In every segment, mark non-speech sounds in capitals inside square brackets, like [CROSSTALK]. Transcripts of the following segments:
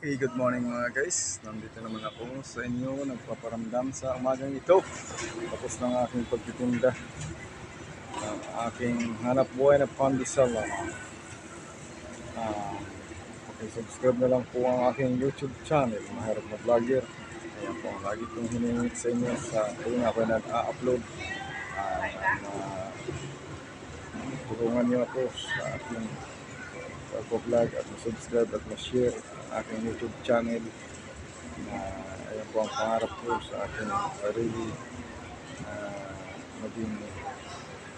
Okay, good morning mga guys. Nandito naman ako sa inyo, nagpaparamdam sa umagang ito. Tapos ng aking pagtitinda ng aking hanap buhay na pandesal. Ah, subscribe na lang po ang aking YouTube channel, Maharap na Vlogger. Ayan po, lagi kong hiningit sa inyo sa tuwing ako nag-upload. Ah, na tulungan niyo ako sa aking pag-vlog at subscribe at ma-share ang aking YouTube channel. Na ayan po ang pangarap ko sa aking sarili na maging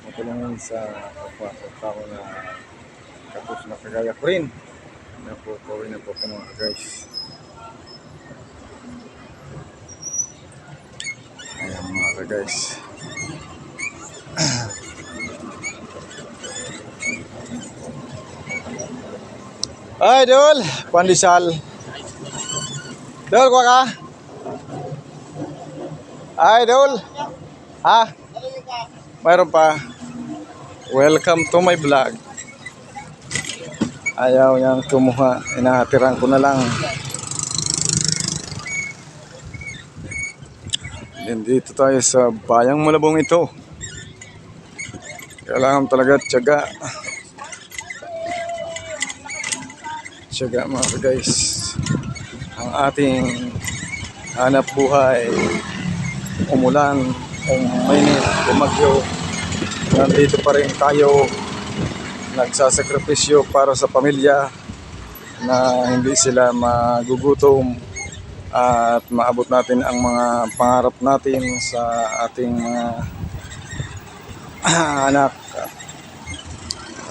matulungan sa kapwa sa tao na kapos na kagaya ko rin. Na po pauwi na po ako mga guys. Ayan mga guys [CLEARS THROAT] Ay, Dol, pandesal. Dol, kuha ka? Ay, Dol. Ha? Mayroon pa. Welcome to my vlog. Ayaw niyang kumuha. Inahatiran ko na lang. Nandito tayo sa bayang malabong ito. Kailangan talaga tiyaga. Tiyaga mga guys. Ang ating hanap buhay. Umulan, umainit, bumagyo. Nandito pa rin tayo nagsasakripisyo para sa pamilya na hindi sila magugutom at maabot natin ang mga pangarap natin sa ating mga [CLEARS THROAT] anak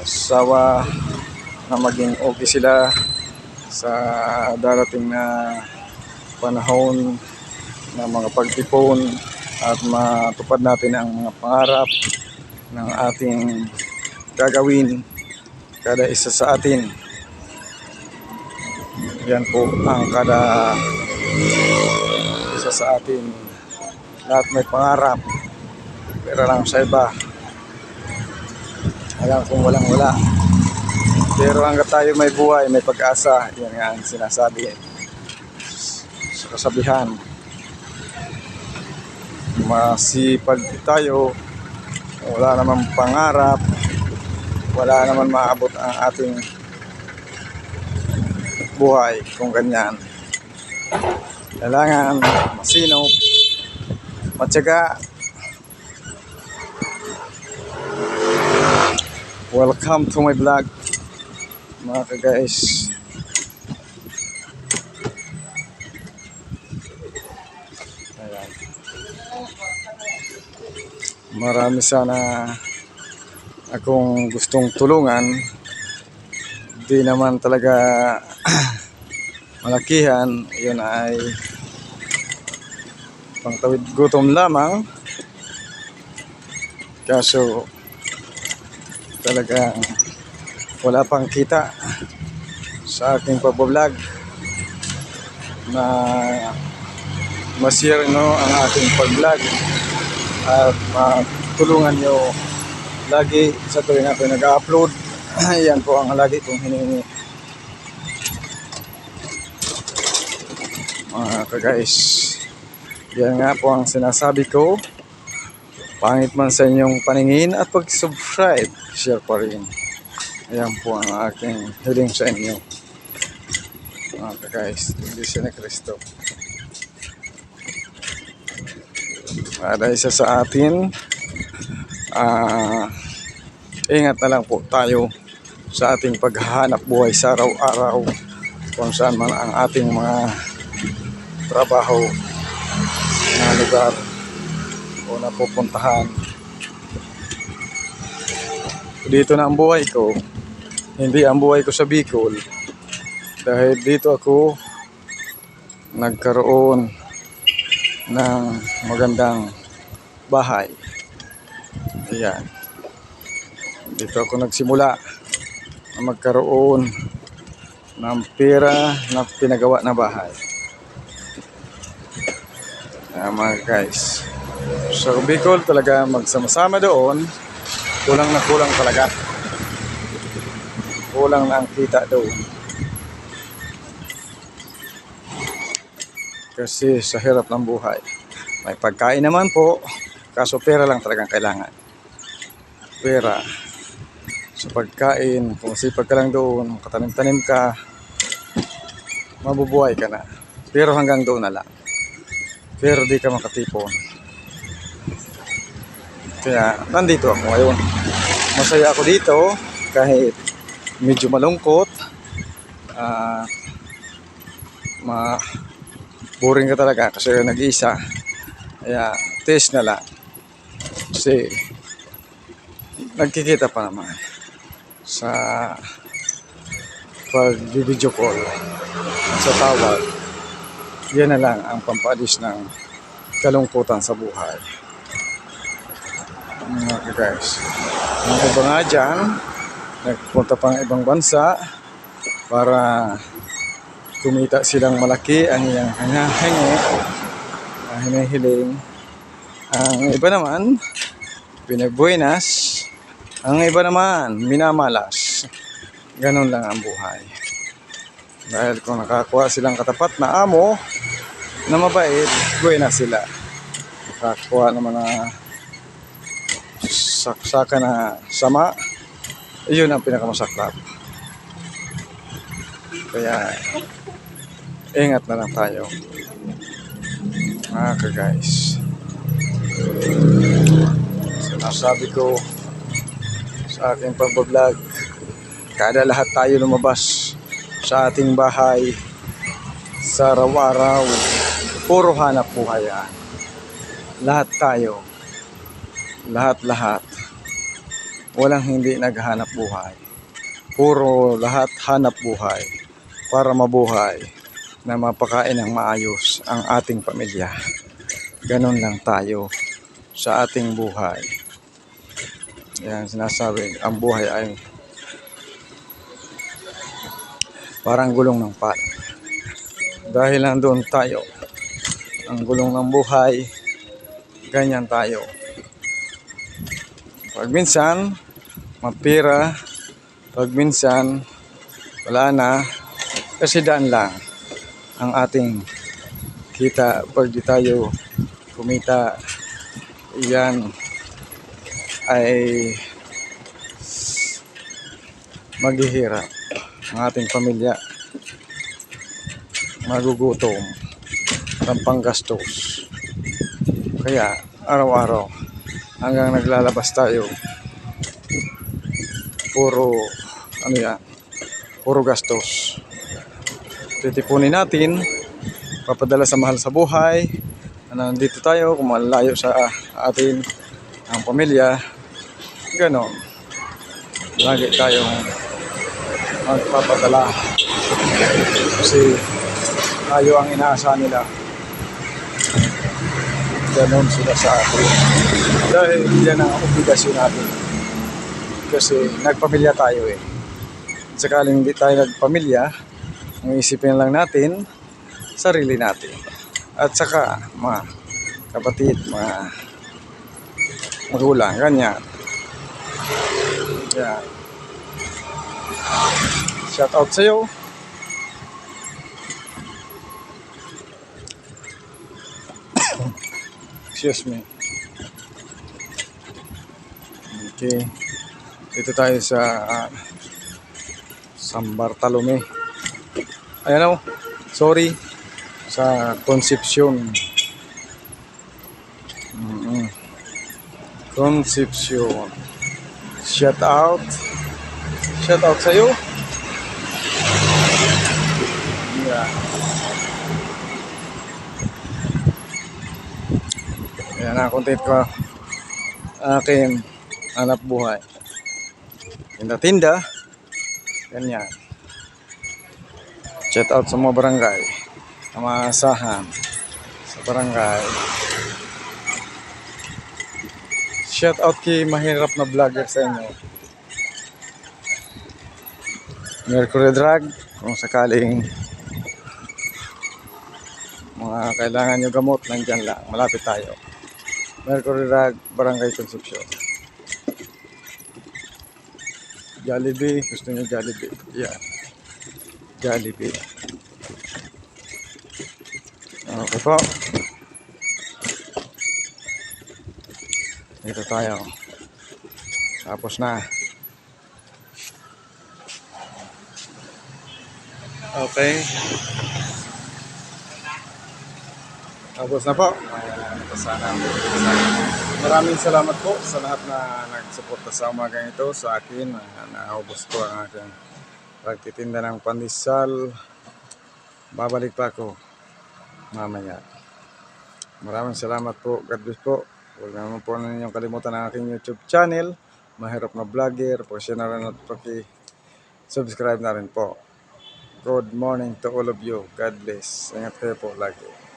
asawa na maging okay sila sa darating na panahon ng mga pagtipon at matupad natin ang mga pangarap ng ating gagawin kada isa sa atin. Yan po ang kada isa sa atin. Lahat may pangarap. Pero lang sa iba. Alam kung walang wala. Pero hanggat tayo may buhay, may pag-asa, yan nga ang sinasabi sa kasabihan. Masipag tayo, wala namang pangarap, wala naman maabot ang ating buhay kung ganyan. Kailangan masinop, matyaga. Welcome to my vlog mga ka-guys. Ayan. Marami sana akong gustong tulungan. Di naman talaga [CLEARS THROAT] malakihan. Yun ay pangtawid gutom lamang. Kaso talagang wala pang kita sa aking pagbablog na masir no ang aking pag-vlog at matulungan nyo lagi sa tuwing ako nag-upload. [CLEARS THROAT] Yan po ang lagi kong hiningi mga ka-guys yan nga po ang sinasabi ko. Pangit man sa inyong paningin at pag-subscribe share pa rin Ayan po ang aking hiling sa inyo. Mga guys, Iglesia ni Cristo. Para isa sa atin, ah, ingat na lang po tayo sa ating paghahanap buhay sa araw-araw kung saan man ang ating mga trabaho na lugar o napupuntahan. Dito na ang buhay ko hindi ang buhay ko sa Bicol dahil dito ako nagkaroon ng magandang bahay. Ayan. Dito ako nagsimula na magkaroon ng pera na pinagawa na bahay. Ayan mga guys. Sa Bicol talaga magsama-sama doon, kulang na kulang talaga kulang na ang kita doon Kasi sa hirap ng buhay. May pagkain naman po, kaso pera lang talagang kailangan. Pera. Sa pagkain, kung sipag ka lang doon, katanim-tanim ka, mabubuhay ka na. Pero hanggang doon na lang. Pero di ka makatipon. Kaya nandito ako ngayon. Masaya ako dito kahit medyo malungkot. Ah, ma boring ka talaga kasi nag-iisa. Kaya test na lang. Kasi nagkikita pa naman sa pag video call sa tawag. Yan na lang ang pampalis ng kalungkutan sa buhay. Mga guys. Ang iba nga dyan, nagpunta pang ibang bansa para kumita silang malaki ang iyang hinahingi, ang hinihiling. Ang iba naman, pinagbuenas. Ang iba naman, minamalas. Ganon lang ang buhay. Dahil kung nakakuha silang katapat na amo, na mabait, buenas sila. Nakakuha naman na saksaka na sama, yun ang pinakamasaklap. Kaya, ingat na lang tayo. Mga ka-guys. Sinasabi ko sa aking pagbablog, kada lahat tayo lumabas sa ating bahay sa araw-araw, puro hanap buhay yan. Lahat tayo, lahat-lahat, walang hindi naghanap buhay. Puro lahat hanap buhay para mabuhay na mapakain ng maayos ang ating pamilya. Ganon lang tayo sa ating buhay. Yan sinasabi, ang buhay ay parang gulong ng pat. Dahil nandoon tayo, ang gulong ng buhay, ganyan tayo. Pag minsan, mapira, pag minsan, wala na, kasi daan lang ang ating kita. Pag di tayo kumita yan ay maghihirap ang ating pamilya. Magugutom. Ng panggastos. Kaya araw-araw hanggang naglalabas tayo. Puro ano yan? Puro gastos. Titipunin natin. Papadala sa mahal sa buhay. Na nandito tayo kung malayo sa atin ang pamilya. Ganon. Lagi tayong magpapadala. Kasi tayo ang inaasahan nila ganon sila sa atin dahil yan ang obligasyon natin. Kasi nagpamilya tayo eh. Sakaling hindi tayo nagpamilya ang isipin lang natin sarili natin. At saka mga kapatid mga magulang ganyan. Yan. Shout out sa'yo excuse me. Okay. Dito tayo sa ah, San Bartolome. Ayan o sorry sa Concepcion. Mm Concepcion. Shout out. Shout out sa'yo Ayan na, content ko. Akin, hanap buhay. Tinda-tinda. Ganyan. Shout out sa mga barangay. Sa mga asahan. Sa barangay. Shout out kay mahirap na vlogger sa inyo. Mercury Drug. Kung sakaling mga kailangan nyo gamot, nandyan lang. Malapit tayo. Mercury Rag, Barangay Concepcion. Jollibee, gusto niyo Jollibee. Yeah. Jollibee. Okay po. Dito tayo. Tapos na. Okay. Tapos na po. Maraming salamat po sa lahat na nagsuporta sa umagang ito sa akin. Ayan, Naubos ko ang aking pagtitinda ng pandesal. Babalik pa ako mamaya. Maraming salamat po. God bless po. Huwag naman po ninyong kalimutan ang aking YouTube channel. Mahirap na vlogger. Pag na rin at paki-subscribe na rin po. Good morning to all of you. God bless. Ingat kayo po lagi.